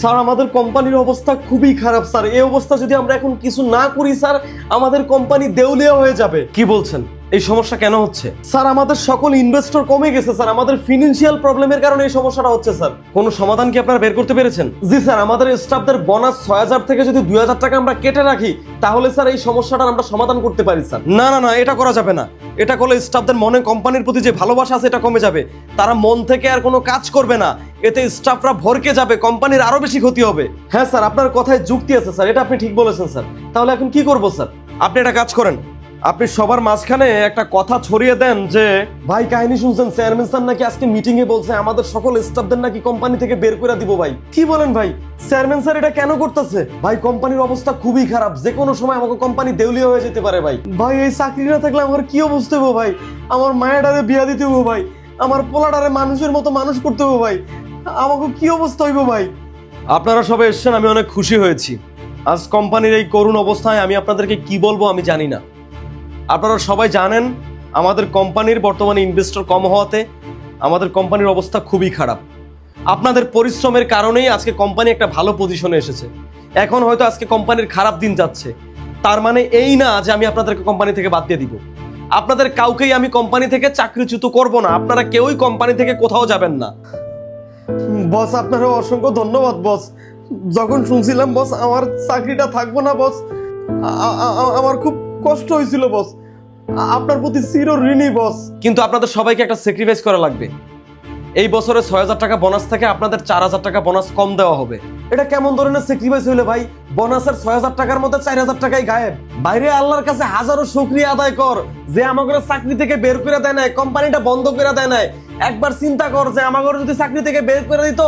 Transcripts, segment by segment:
Sir, আমাদের কোম্পানির অবস্থা খুবই খারাপ, স্যার। এই অবস্থা যদি আমরা এখন কিছু না করি, স্যার, আমাদের কোম্পানি দেউলিয়া হয়ে যাবে। কি বলছেন? এই সমস্যা কেন হচ্ছে? স্যার, আমাদের সকল ইনভেস্টর কমে গেছে, স্যার। আমাদের ফিনান্সিয়াল প্রবলেমের কারণে এই সমস্যাটা হচ্ছে, স্যার। কোনো সমাধান কি আপনারা বের করতে পেরেছেন? জি, স্যার, আমাদের স্টাফদের বোনাস ছয় হাজার থেকে যদি দুই হাজার টাকা আমরা কেটে রাখি, তাহলে, স্যার, এই সমস্যাটার আমরা সমাধান করতে পারি, স্যার। না না না, এটা করা যাবে না। এটা করলে স্টাফদের মনে কোম্পানির প্রতি যে ভালোবাসা আছে এটা কমে যাবে। তারা মন থেকে আর কোনো কাজ করবে না। এতে স্টাফরা ভরকে যাবে কোম্পানির আরও বেশি ক্ষতি হবে। হ্যাঁ স্যার আপনার কথায় যুক্তি আছে স্যার এটা আপনি ঠিক বলেছেন স্যার। তাহলে এখন কি করব স্যার? আপনি একটা কাজ করেন। আপনি সবার মাঝখানে একটা কথা ছড়িয়ে দেন যে ভাই কাহিনী শুনছেন? চেয়ারম্যান স্যার নাকি আজকে মিটিং এ বলছে আমাদের সকল স্টাফদের নাকি কোম্পানি থেকে বের করে দিব ভাই। কি বলেন ভাই? চেয়ারম্যান স্যার এটা কেন করতেছে? ভাই, কোম্পানির অবস্থা খুবই খারাপ। যে কোনো সময় আমাকে কোম্পানি দেউলিয়া হয়ে যেতে পারে ভাই। ভাই, এই চাকরি না থাকলে আমার কি অবস্থা হব ভাই? আমার মায়েরারে বিয়া দিতে হব ভাই। আমার পোলাডারে মানুষের মতো মানুষ করতে হব ভাই। আমাকে কি অবস্থা হইব ভাই? আপনারা সবাই এসেছেন, আমি অনেক খুশি হয়েছি। আজ কোম্পানির এই করুণ অবস্থায় আমি আপনাদেরকে কি বলব আমি জানি না। আপনারা সবাই জানেন, আমাদের কোম্পানির বর্তমানে ইনভেস্টর কম হওয়াতে আমাদের কোম্পানির অবস্থা খুবই খারাপ। আপনাদের পরিশ্রমের কারণেই আজকে কোম্পানি একটা ভালো পজিশনে এসেছে। এখন হয়তো আজকে কোম্পানির খারাপ দিন যাচ্ছে। তার মানে এই না যে আমি আপনাদেরকে কোম্পানি থেকে বাদ দিয়ে দিব। আপনাদের কাউকেই আমি কোম্পানি থেকে চাকরিচ্যুত করব না। আপনারা কেউই কোম্পানি থেকে কোথাও যাবেন না। বস আপনারও অসংখ্য ধন্যবাদ বস। যখন শুনছিলাম বস আমার চাকরিটা থাকব না বস আমার খুব কষ্ট হয়েছিল বস। আপনার প্রতি চির ঋণী বস। কিন্তু আপনাদের সবাইকে একটা স্যাক্রিফাইস করা লাগবে। এই বছরে ছয় হাজার টাকা বোনাস থেকে আপনাদের চার হাজার টাকা বোনাস কম দেওয়া হবে। এটা কেমন ধরনের স্যাক্রিফাইস হইলে ভাই? বোনাসের ছয় হাজার টাকার মধ্যে চার হাজার টাকাই গায়েব। বাইরে আল্লাহর কাছে হাজারো শুক্রিয়া আদায় কর যে আমাকে চাকরি থেকে বের করে দেয় নাই, কোম্পানিটা বন্ধ করে দেয় নাই। একবার চিন্তা কর যে আমাকে যদি চাকরি থেকে বের করে দিত,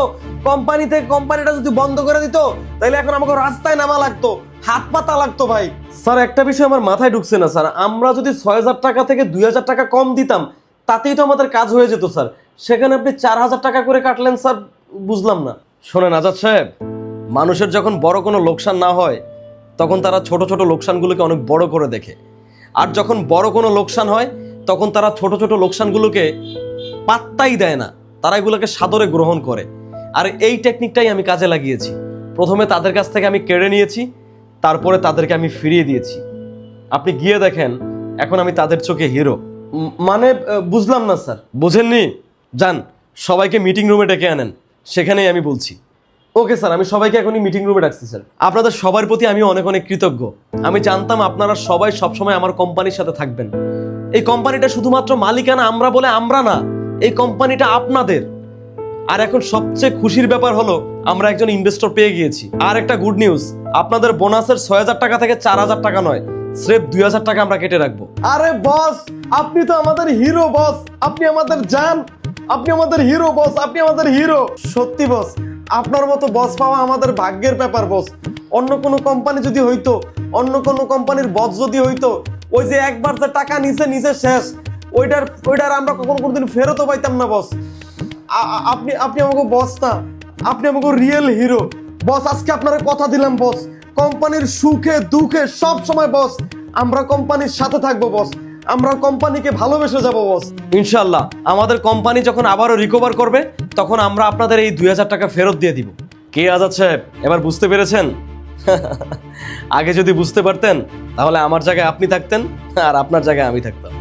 কোম্পানি থেকে কোম্পানিটা যদি বন্ধ করে দিত তাহলে এখন আমাকে রাস্তায় নামা লাগতো, হাত পাতা লাগতো ভাই। স্যার, একটা বিষয় আমার মাথায় ঢুকছে না, স্যার। আমরা যদি ছয় হাজার টাকা থেকে দুই হাজার টাকা কম দিতাম, তাতেই তো আমাদের কাজ হয়ে যেত, স্যার। সেখানে আপনি চার হাজার টাকা করে কাটলেন স্যার বুঝলাম না। শোনেন আজাদ সাহেব মানুষের যখন বড় কোনো লোকসান না হয় তখন তারা ছোট ছোট লোকসানগুলোকে অনেক বড় করে দেখে। আর যখন বড় কোনো লোকসান হয় তখন তারা ছোট ছোট লোকসানগুলোকে পাত্তাই দেয় না। তারা এগুলোকে সাদরে গ্রহণ করে। আর এই টেকনিকটাই আমি কাজে লাগিয়েছি। প্রথমে তাদের কাছ থেকে আমি কেড়ে নিয়েছি তারপরে তাদেরকে আমি ফিরিয়ে দিয়েছি। আপনি গিয়ে দেখেন এখন আমি তাদের চোখে হিরো। মানে বুঝলাম না স্যার। বুঝেননি? যান, সবাইকে মিটিং রুমে ডেকে আনেন, সেখানেই আমি বলছি। ওকে স্যার, আমি সবাইকে এখনই মিটিং রুমে ডাকছি, স্যার। আপনাদের সবার প্রতি আমি অনেক অনেক কৃতজ্ঞ। আমি জানতাম আপনারা সবাই সবসময় আমার কোম্পানির সাথে থাকবেন। এই কোম্পানিটা শুধুমাত্র মালিকানা আমরা বলে আমরা না, এই কোম্পানিটা আপনাদের। আর এখন সবচেয়ে খুশির ব্যাপার হলো, আমরা একজন ইনভেস্টর পেয়ে গিয়েছি। আর একটা গুড নিউজ আপনাদের বোনাসের ছয় হাজার টাকা থেকে চার হাজার টাকা নয়, স্রেফ দুই হাজার টাকা আমরা কেটে রাখব। আরে বস আপনি তো আমাদের হিরো বস আপনি আমাদের জান আপনি আমাদের হিরো বস আপনি আমাদের হিরো সত্যি বস আপনার মতো বস পাওয়া আমাদের ভাগ্যের ব্যাপার বস অন্য কোনো কোম্পানি যদি হইতো, অন্য কোনো কোম্পানির বস যদি হইতো, ওই যে একবার যে টাকা নিচে নিচে শেষ, ওইটার ওইটার আমরা কখনো কোনোদিন ফেরতও পাইতাম না বস আপনি আপনি আমাকে বস না, আপনি আমাকে রিয়েল হিরো বস আজকে আপনারা কথা দিলাম বস কোম্পানির সুখে, দুঃখে সব সময় বস আমরা কোম্পানির সাথে থাকব বস আমরা কোম্পানিকে ভালোবেসে যাব বস ইনশাল্লাহ আমাদের কোম্পানি যখন আবারও রিকভার করবে, তখন আমরা আপনাদের এই দুই হাজার টাকা ফেরত দিয়ে দিব। কে আজাদ সাহেব, এবার বুঝতে পেরেছেন? আগে যদি বুঝতে পারতেন, তাহলে আমার জায়গায় আপনি থাকতেন আর আপনার জায়গায় আমি থাকতাম।